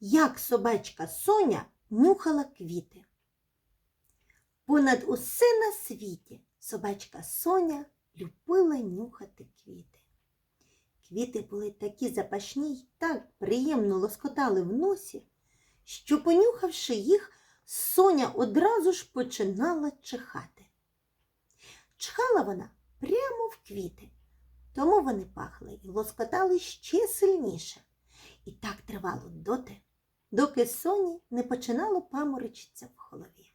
як собачка Соня нюхала квіти. Понад усе на світі собачка Соня любила нюхати квіти. Квіти були такі запашні й так приємно лоскотали в носі, що, понюхавши їх, Соня одразу ж починала чихати. Чхала вона прямо в квіти, тому вони пахли і лоскотали ще сильніше. І так тривало доти, доки Соні не починало паморочитися в голові.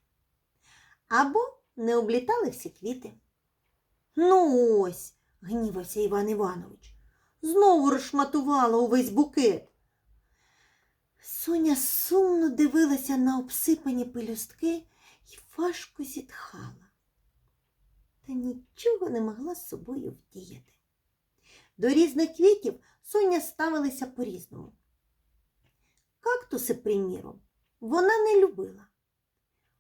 Або не облітали всі квіти. Ну ось, гнівався Іван Іванович, знову розшматувала увесь букет. Соня сумно дивилася на обсипані пелюстки і важко зітхала. Та нічого не могла з собою вдіяти. До різних квітів Соня ставилася по-різному. Кактуси, приміром, вона не любила.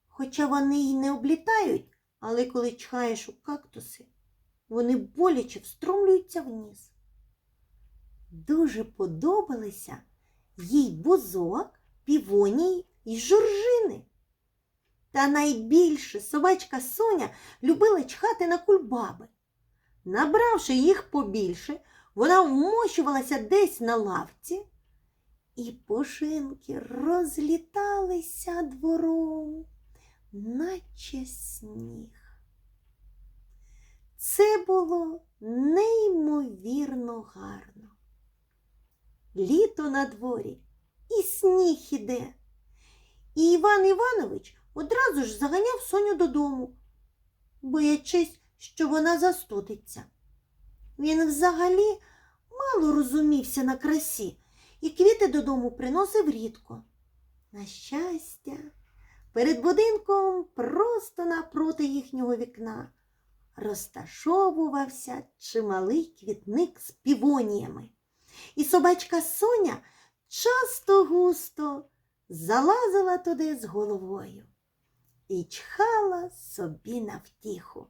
Хоча вони й не облітають, але коли чхаєш у кактуси, вони боляче встромлюються вниз. Дуже подобалися їй бузок, півоній і жоржини. Та найбільше собачка Соня любила чхати на кульбаби. Набравши їх побільше, вона вмощувалася десь на лавці, і пушинки розліталися двором, наче сніг. Це було неймовірно гарно. Літо на дворі і сніг іде. І Іван Іванович одразу ж заганяв Соню додому, боячись, що вона застудиться. Він взагалі мало розумівся на красі і квіти додому приносив рідко. На щастя, перед будинком просто напроти їхнього вікна розташовувався чималий квітник з півоніями. І собачка Соня часто густо залазила туди з головою і чхала собі на втіху.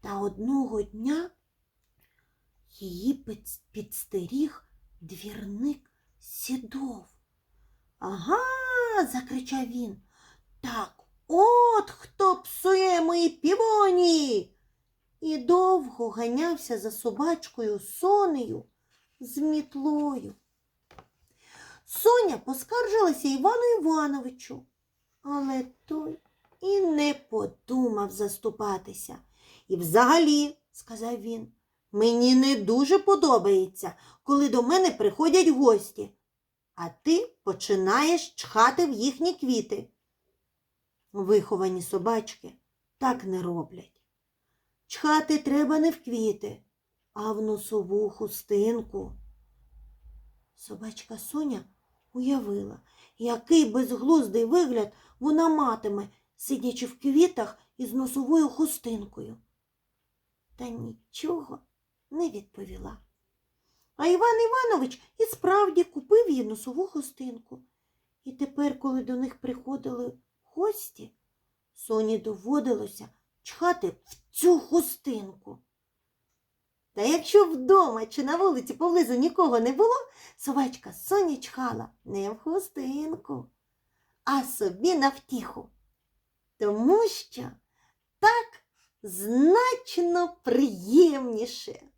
Та одного дня її підстеріг двірник сідов. Ага, закричав він. Так от хто псує мої півоні. І довго ганявся за собачкою Сонею з мітлою. Соня поскаржилася Івану Івановичу, але той і не подумав заступатися. І взагалі, сказав він, мені не дуже подобається, коли до мене приходять гості, а ти починаєш чхати в їхні квіти. Виховані собачки так не роблять. Чхати треба не в квіти, а в носову хустинку. Собачка Соня уявила, який безглуздий вигляд вона матиме, сидячи в квітах із носовою хустинкою. Та нічого не відповіла. А Іван Іванович і справді купив їй носову хустинку. І тепер, коли до них приходили гості, Соні доводилося чхати в цю хустинку. Та якщо вдома чи на вулиці поблизу нікого не було, собачка Соня чхала не в хустинку, а собі на втіху. Тому що так значно приємніше.